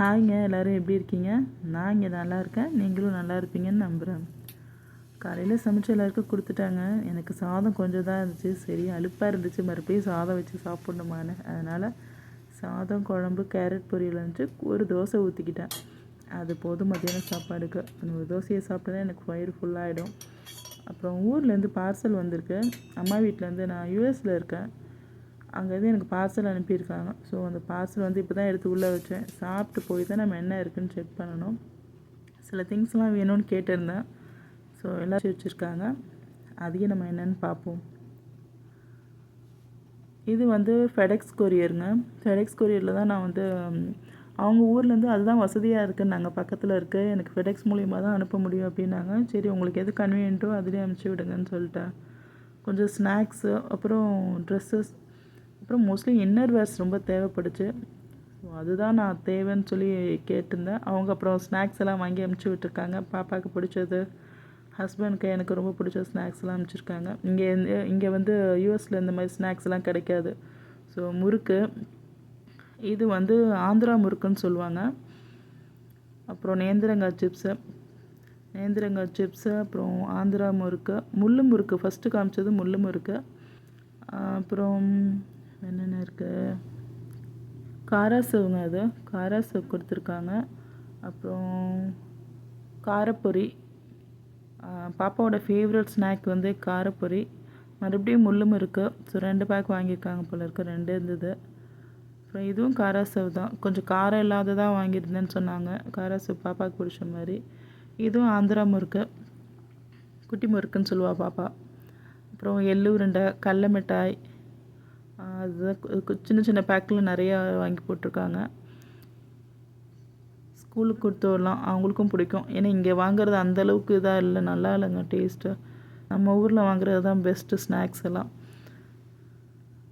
ஹாய்ங்க எல்லோரும் எப்படி இருக்கீங்க? நான் இங்கே நல்லா இருக்கேன். நீங்களும் நல்லா இருப்பீங்கன்னு நம்புகிறேன் காலையில் சமைச்சு எல்லாருக்கும் கொடுத்துட்டாங்க. எனக்கு சாதம் கொஞ்சம் தான் இருந்துச்சு. சரி அலுப்பாக இருந்துச்சு. மறுபடியும் சாதம் வச்சு சாப்பிட்ணுமான்னு. அதனால் சாதம் குழம்பு கேரட் பொரியல் இருந்துச்சு ஒரு தோசை ஊற்றிக்கிட்டேன் அது போதும் மத்தியானம் சாப்பாடுக்கு. அந்த ஒரு தோசையை சாப்பிட்டதே எனக்கு வயிறு ஃபுல்லாகிடும் அப்புறம் ஊர்லேருந்து பார்சல் வந்திருக்கு. அம்மா வீட்டிலேருந்து நான் யூஎஸில் இருக்கேன். அங்கேருந்து எனக்கு பார்சல் அனுப்பியிருக்காங்க. ஸோ அந்த பார்சல் வந்து இப்போ தான் எடுத்து உள்ளே வச்சேன். சாப்பிட்டு போய் தான் நம்ம என்ன இருக்குதுன்னு செக் பண்ணணும். சில திங்ஸ்லாம் வேணும்னு கேட்டிருந்தேன். ஸோ எல்லாம் வச்சுருக்காங்க. அதையும் நம்ம என்னென்னு பார்ப்போம். இது வந்து ஃபெடெக்ஸ் கொரியருங்க ஃபெடெக்ஸ் கொரியரில் தான் நான் வந்து அவங்க ஊர்லேருந்து அதுதான் வசதியாக இருக்குது நாங்கள் பக்கத்தில் இருக்குது எனக்கு ஃபெடெக்ஸ் மூலியமாக தான் அனுப்ப முடியும் அப்படின்னாங்க. சரி உங்களுக்கு எது கன்வீனியன்ட்டோ அதுலேயே அனுப்பிச்சி விடுங்கன்னு சொல்லிட்டேன். கொஞ்சம் ஸ்நாக்ஸு அப்புறம் ட்ரெஸ்ஸஸ் அப்புறம் மோஸ்ட்லி இன்னர் வேர்ஸ் ரொம்ப தேவைப்படுச்சு. ஸோ அதுதான் நான் தேவைன்னு சொல்லி கேட்டிருந்தேன். அவங்க அப்புறம் ஸ்நாக்ஸ் எல்லாம் வாங்கி அமுச்சு விட்டுருக்காங்க. பாப்பாவுக்கு பிடிச்சது ஹஸ்பண்டுக்கு எனக்கு ரொம்ப பிடிச்ச ஸ்நாக்ஸ் எல்லாம் அனுப்பிச்சிருக்காங்க இங்கே இங்கே வந்து யூஎஸில் இந்த மாதிரி ஸ்நாக்ஸ் எல்லாம் கிடைக்காது. ஸோ முறுக்கு இது வந்து ஆந்திரா முறுக்குன்னு சொல்லுவாங்க. அப்புறம் நேந்திரங்காய் சிப்ஸு நேந்திரங்காய் சிப்ஸு அப்புறம் ஆந்திரா முறுக்கு முள்ளு முறுக்கு. ஃபஸ்ட்டு காமிச்சது முள்ளு முறுக்கு. அப்புறம் என்னென்ன இருக்குது காராசவுங்க அது. காராசவு கொடுத்துருக்காங்க. அப்புறம் காரப்பொரி பாப்பாவோட ஃபேவரட் ஸ்நாக் வந்து காரப்பொரி மறுபடியும் முள்ளும் இருக்குது ஸோ ரெண்டு பேக் வாங்கியிருக்காங்க போல இருக்குது ரெண்டு இருந்தது. அப்புறம் இதுவும் காராசவ் தான். கொஞ்சம் காரம் இல்லாததாக வாங்கியிருந்தேன்னு சொன்னாங்க. காராசவ் பாப்பாவுக்கு பிடிச்ச மாதிரி. இதுவும் ஆந்திரா முறுக்கு. குட்டி முறுக்குன்னு சொல்லுவாள் பாப்பா. அப்புறம் எள்ளு உருண்டை கடல மிட்டாய் அதுதான் சின்ன சின்ன பேக்கில் நிறையா வாங்கி போட்டிருக்காங்க. ஸ்கூலுக்கு கொடுத்து வரலாம் அவங்களுக்கும் பிடிக்கும். ஏன்னா இங்கே வாங்குறது அந்தளவுக்கு இதாக இல்லை நல்லா இல்லைங்க டேஸ்ட்டு நம்ம ஊரில் வாங்குறது தான் பெஸ்ட்டு ஸ்நாக்ஸ் எல்லாம்.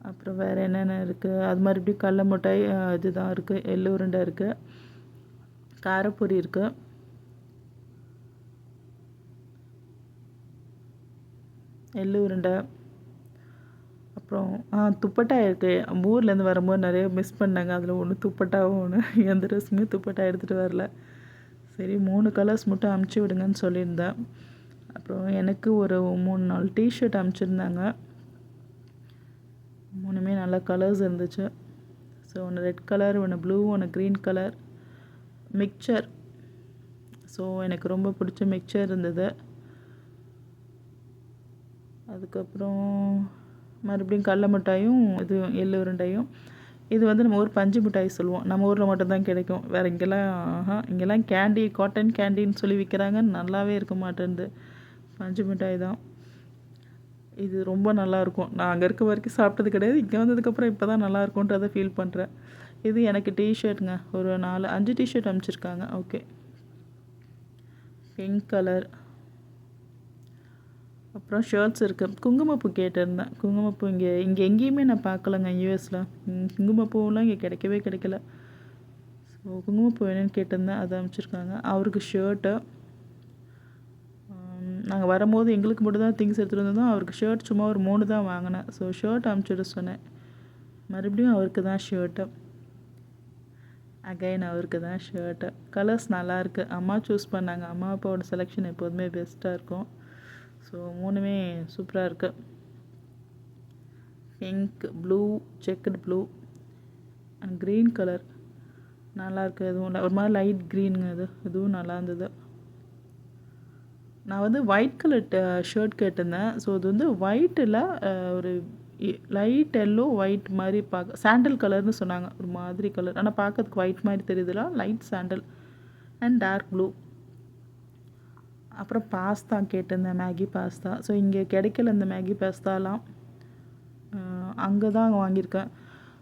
அப்புறம் வேறு என்னென்ன இருக்குது அது மாதிரி இப்படி கடல மிட்டாய் இதுதான் இருக்குது எள்ளு உருண்டை இருக்குது காரப்பொரி இருக்குது எள்ளு உருண்டை. அப்புறம் துப்பட்டா இருக்குது ஊர்லேருந்து வரும்போது நிறைய மிஸ் பண்ணாங்க. அதில் ஒன்று துப்பட்டாவும் ஒன்று எந்த ட்ரெஸ்ஸுமே துப்பட்டா எடுத்துகிட்டு வரல. சரி மூணு கலர்ஸ் மட்டும் அமுச்சு விடுங்கன்னு சொல்லியிருந்தேன். அப்புறம் எனக்கு ஒரு மூணு நாலு டிஷர்ட் அமுச்சிருந்தாங்க. மூணுமே நல்ல கலர்ஸ் இருந்துச்சு. ஸோ ஒன்று ரெட் கலர் ஒன்று ப்ளூ ஒன்று க்ரீன் கலர் மிக்சர் ஸோ எனக்கு ரொம்ப பிடிச்ச மிக்சர் இருந்தது. அதுக்கப்புறம் மறுபடியும் கடல மிட்டாயும் இது எள்ளு உருண்டையும். இது வந்து நம்ம ஊர் பஞ்சு மிட்டாய் சொல்லுவோம். நம்ம ஊரில் மட்டும்தான் கிடைக்கும். வேறு இங்கெல்லாம் ஆஹா இங்கெல்லாம் கேண்டி காட்டன் கேண்டின்னு சொல்லி விற்கிறாங்க நல்லாவே இருக்க மாட்டேன்து. பஞ்சு மிட்டாய் தான். இது ரொம்ப நல்லாயிருக்கும் நான் அங்கே இருக்க வரைக்கும் சாப்பிட்டது கிடையாது. இங்கே வந்ததுக்கப்புறம் இப்போ தான் நல்லா ஃபீல் பண்ணுறேன் இது எனக்கு டிஷர்ட்டுங்க ஒரு நாலு அஞ்சு டிஷர்ட் அனுப்பிச்சிருக்காங்க ஓகே பிங்க் கலர் அப்புறம் ஷர்ட்ஸ் இருக்குது குங்குமப்பூ கேட்டிருந்தேன். குங்குமப்பூ இங்கே இங்கே எங்கேயுமே நான் பார்க்கலங்க யூஎஸில் குங்குமப்பூலாம் இங்கே கிடைக்கவே கிடைக்கல. ஸோ குங்குமப்பூ வேணும்னு கேட்டிருந்தேன். அதை அனுப்பிச்சிருக்காங்க. அவருக்கு ஷர்ட்டு நாங்கள் வரும்போது எங்களுக்கு மட்டும் தான் திங்ஸ் எடுத்துகிட்டு வந்தோம் அவருக்கு ஷர்ட் சும்மா ஒரு மூணு தான் வாங்கினேன். ஸோ ஷர்ட் அனுப்பிச்சிட சொன்னேன். மறுபடியும் அவருக்கு தான் ஷர்ட்டு அகைன் அவருக்கு தான் ஷர்ட்டு கலர்ஸ் நல்லாயிருக்கு அம்மா சூஸ் பண்ணாங்க. அம்மா அப்பாவோட செலெக்ஷன் எப்போதுமே பெஸ்ட்டாக இருக்கும். ஸோ மூணுமே சூப்பராக இருக்குது pink blue checked blue and green colour நல்லாயிருக்கு அதுவும் ஒரு மாதிரி லைட் க்ரீனுங்க அது இதுவும் நல்லா இருந்தது. நான் வந்து ஒயிட் கலர் ஷர்ட் கேட்டிருந்தேன். ஸோ இது வந்து ஒயிட்டில் ஒரு லைட் எல்லோ ஒயிட் மாதிரி பார்க்க சாண்டல் கலர்னு சொன்னாங்க. ஒரு மாதிரி கலர் ஆனால் பார்க்கறதுக்கு ஒயிட் மாதிரி தெரியுதுல. Light sandal and dark blue அப்புறம் பாஸ்தா கேட்டிருந்தேன் மேகி பாஸ்தா. ஸோ இங்கே கிடைக்கல இந்த மேகி பாஸ்தாலாம். அங்கே தான் வாங்கியிருக்கேன்.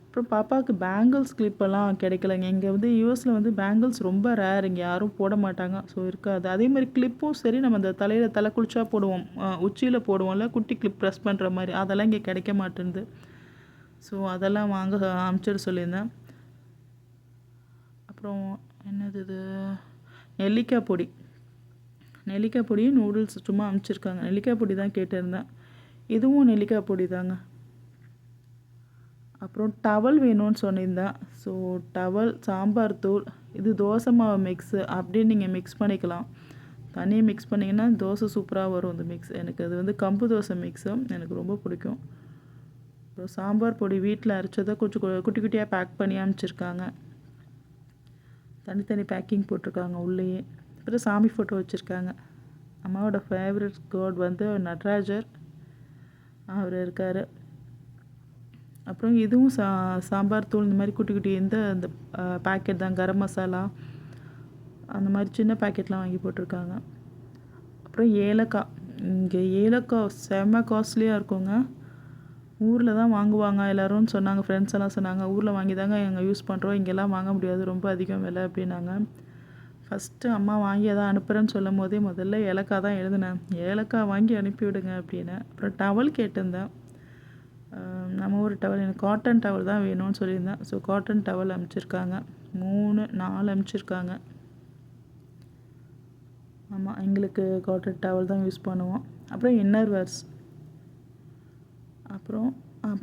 அப்புறம் பாப்பாவுக்கு பேங்கிள்ஸ் கிளிப்பெல்லாம் கிடைக்கலங்க. இங்கே வந்து யூஎஸில் வந்து பேங்கிள்ஸ் ரொம்ப ரேர் இங்கே. யாரும் போட மாட்டாங்க. ஸோ இருக்காது. அதே மாதிரி கிளிப்பும் சரி நம்ம அந்த தலையில் தலை குளிச்சா போடுவோம். உச்சியில் போடுவோம்ல குட்டி கிளிப் ப்ரெஸ் பண்ணுற மாதிரி. அதெல்லாம் இங்கே கிடைக்க மாட்டேங்குது ஸோ அதெல்லாம் வாங்க அனுப்பிச்சிட சொல்லியிருந்தேன். அப்புறம் என்னது இது? நெல்லிக்காய் பொடி. நெல்லிக்காய் பொடியும் நூடுல்ஸ் சும்மா அனுப்பிச்சிருக்காங்க நெல்லிக்காய் பொடி தான் கேட்டிருந்தேன். இதுவும் நெல்லிக்காய் பொடி தாங்க. அப்புறம் டவல் வேணும்னு சொன்னிருந்தேன். ஸோ டவல் சாம்பார் தூள் இது தோசை மாவு மிக்ஸு அப்படின்னு நீங்கள் மிக்ஸ் பண்ணிக்கலாம். தனியாக மிக்ஸ் பண்ணிங்கன்னா தோசை சூப்பராக வரும் இந்த மிக்ஸ் எனக்கு அது வந்து கம்பு தோசை மிக்ஸு எனக்கு ரொம்ப பிடிக்கும். அப்புறம் சாம்பார் பொடி வீட்டில் அரைச்சதை கொஞ்சம் கு- குட்டி குட்டியாக பேக் பண்ணி அனுப்பிச்சிருக்காங்க தனித்தனி பேக்கிங் போட்டிருக்காங்க உள்ளேயே. அப்புறம் சாமி ஃபோட்டோ வச்சுருக்காங்க. அம்மாவோட ஃபேவரட் காட் வந்து நடராஜர். அவர் இருக்கார். அப்புறம் இதுவும் சா சாம்பார் தூள் இந்த மாதிரி குட்டி குட்டி எந்த அந்த பேக்கெட் தான் கரம் மசாலா அந்த மாதிரி சின்ன பேக்கெட்லாம் வாங்கி போட்டிருக்காங்க. அப்புறம் ஏலக்காய். இங்கே ஏலக்காய் செம்ம காஸ்ட்லியாக இருக்குங்க. ஊரில் தான் வாங்குவாங்க எல்லோரும் சொன்னாங்க ஃப்ரெண்ட்ஸ் எல்லாம் சொன்னாங்க. ஊரில் வாங்கி தாங்க எங்கள் யூஸ் பண்ணுறோம் இங்கெல்லாம் வாங்க முடியாது. ரொம்ப அதிகம் விலை அப்படின்னாங்க. ஃபஸ்ட்டு அம்மா வாங்கி எதாவது அனுப்புகிறேன்னு சொல்லும் போதே முதல்ல ஏலக்காய் தான் எழுதினேன். ஏலக்காய் வாங்கி அனுப்பிவிடுங்க அப்படின்னு. அப்புறம் டவல் கேட்டிருந்தேன். நம்ம ஊர் டவல் எனக்கு காட்டன் டவல் தான் வேணும்னு சொல்லியிருந்தேன். ஸோ காட்டன் டவல் அனுப்பிச்சிருக்காங்க. மூணு நாலு அனுப்பிச்சிருக்காங்க. ஆமாம் எங்களுக்கு காட்டன் டவல் தான் யூஸ் பண்ணுவோம். அப்புறம் இன்னர் வேர்ஸ் அப்புறம்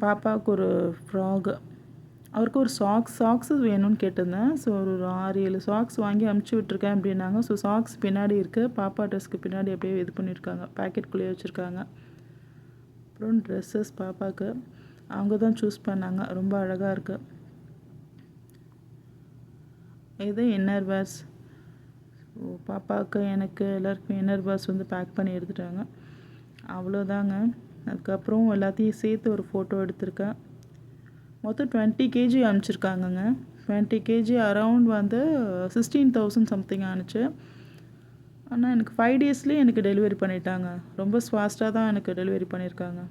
பாப்பாவுக்கு ஒரு ஃப்ராகு அவருக்கு ஒரு சாக்ஸ் சாக்ஸஸ் வேணும்னு கேட்டிருந்தேன். ஸோ ஒரு ஆறு ஏழு சாக்ஸ் வாங்கி அமுச்சு விட்ருக்கேன் அப்படின்னாங்க. ஸோ சாக்ஸ் பின்னாடி இருக்குது பாப்பா ட்ரெஸ்க்கு பின்னாடி அப்படியே இது பண்ணியிருக்காங்க. பேக்கெட்குள்ளேயே வச்சுருக்காங்க. அப்புறம் ட்ரெஸ்ஸஸ் பாப்பாவுக்கு அவங்க தான் சூஸ் பண்ணாங்க. ரொம்ப அழகாக இருக்குது இது இன்னர் பேர்ஸ் ஸோ பாப்பாவுக்கு எனக்கு எல்லாருக்கும் இன்னர் பேர்ஸ் வந்து பேக் பண்ணி எடுத்துட்டாங்க. அவ்வளோதாங்க அதுக்கப்புறம் எல்லாத்தையும் சேர்த்து ஒரு ஃபோட்டோ எடுத்திருக்கேன். மொத்தம் டுவெண்ட்டி கேஜி அனுப்பிச்சிருக்காங்கங்க. டுவெண்ட்டி கேஜி அரவுண்ட் வந்து சிக்ஸ்டீன் தௌசண்ட் சம்திங் ஆணுச்சு ஆனால் எனக்கு ஃபைவ் டேஸ்லேயே எனக்கு டெலிவரி பண்ணிட்டாங்க. ரொம்ப ஃபாஸ்ட்டாக தான் எனக்கு டெலிவரி பண்ணியிருக்காங்க